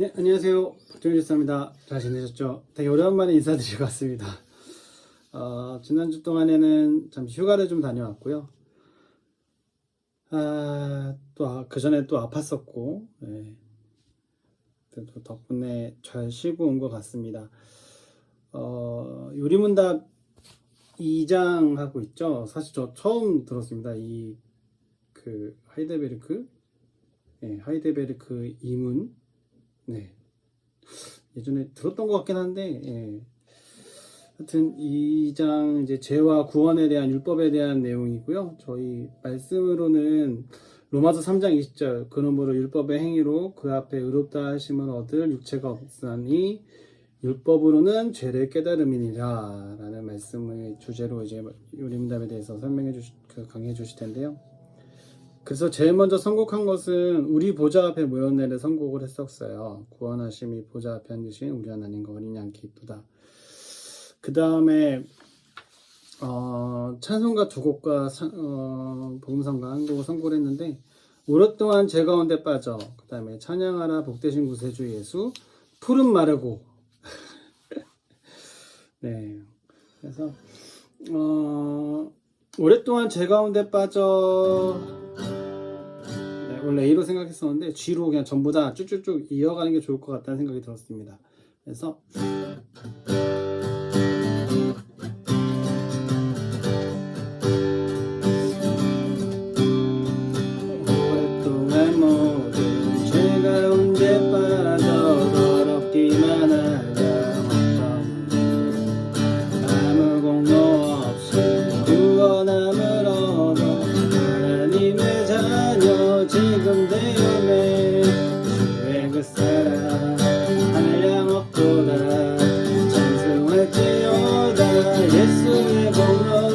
네, 안녕하세요. 박정희 주사입니다. 잘 지내셨죠? 되게 오랜만에 인사드리고 왔습니다. 어, 지난주 동안에는 잠시 휴가를 좀 다녀왔고요. 아, 또, 그 전에 또 아팠었고, 네. 그래도 덕분에 잘 쉬고 온 것 같습니다. 어, 요리문답 2장 하고 있죠? 사실 저 처음 들었습니다. 이, 그, 하이데베르크? 네, 하이데베르크 이문? 네. 예전에 들었던 것 같긴 한데, 예. 하여튼, 이 장, 이제, 죄와 구원에 대한 율법에 대한 내용이고요. 저희 말씀으로는 로마서 3장 20절, 그러므로 율법의 행위로 그 앞에 의롭다 하심을 얻을 육체가 없으니, 율법으로는 죄를 깨달음이니라. 라는 말씀을 주제로 이제 요림담에 대해서 설명해 주시, 그 강의해 주실 텐데요. 그래서 제일 먼저 선곡한 것은 우리 보좌 앞에 모였네를 선곡을 했었어요. 구원하심이 보좌 앞에 앉으신 우리 하나님과 어린 양께 이쁘다. 그 다음에 어, 찬송가 두 곡과 사- 어, 복음성가 한 곡을 선곡을 했는데 오랫동안 제 가운데 빠져 그 다음에 찬양하라 복되신 구세주 예수 푸른 마르고 네 그래서 어, 오랫동안 제 가운데 빠져 네, 원래 A로 생각했었는데 G로 그냥 전부 다 쭉쭉쭉 이어가는 게 좋을 것 같다는 생각이 들었습니다. 그래서 Yesu ve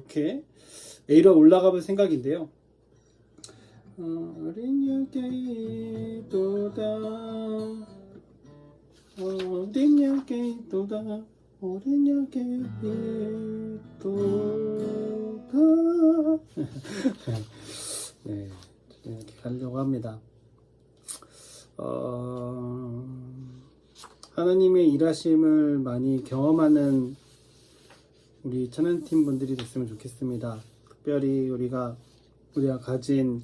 이렇게 A로 올라가 볼 생각인데요. 어, 어린 양께 있도다. 어린 약에 또다. 어린 약에 또다. 네 이렇게 가려고 합니다. 어, 하나님의 일하심을 많이 경험하는 우리 찬양팀 분들이 됐으면 좋겠습니다 특별히 우리가 우리가 가진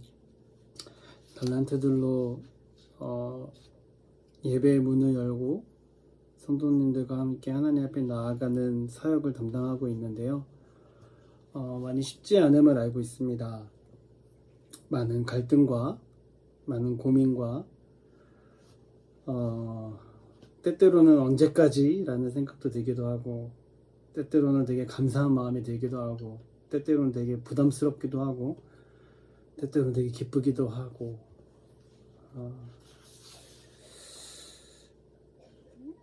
달란트들로 어, 예배의 문을 열고 성도님들과 함께 하나님 앞에 나아가는 사역을 담당하고 있는데요. 어, 많이 쉽지 않음을 알고 있습니다. 많은 갈등과 많은 고민과 어, 때때로는 언제까지라는 생각도 들기도 하고 때때로는 되게 감사한 마음이 들기도 하고 때때로는 되게 부담스럽기도 하고 때때로는 되게 기쁘기도 하고 어,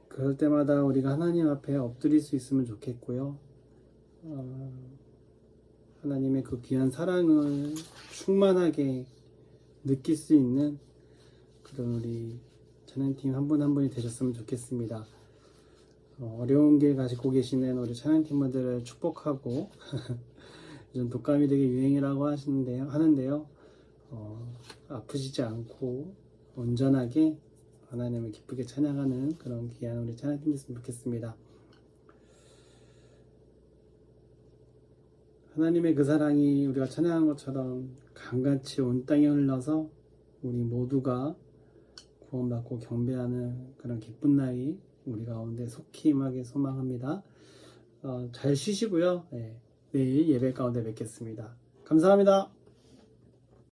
그럴 때마다 우리가 하나님 앞에 엎드릴 수 있으면 좋겠고요. 어, 하나님의 그 귀한 사랑을 충만하게 느낄 수 있는 그런 우리 찬양팀 한 분 한 분이 되셨으면 좋겠습니다. 어, 어려운 길 가지고 계시는 우리 찬양팀분들을 축복하고 요즘 독감이 되게 유행이라고 하시는데요, 하는데요. 어, 아프시지 않고 온전하게 하나님을 기쁘게 찬양하는 그런 귀한 우리 찬양팀 됐으면 좋겠습니다. 하나님의 그 사랑이 우리가 찬양한 것처럼 강같이 온 땅에 흘러서 우리 모두가 구원받고 경배하는 그런 기쁜 날이 우리 가운데 속히 임하게 소망합니다. 어, 잘 쉬시고요. 네, 내일 예배 가운데 뵙겠습니다. 감사합니다.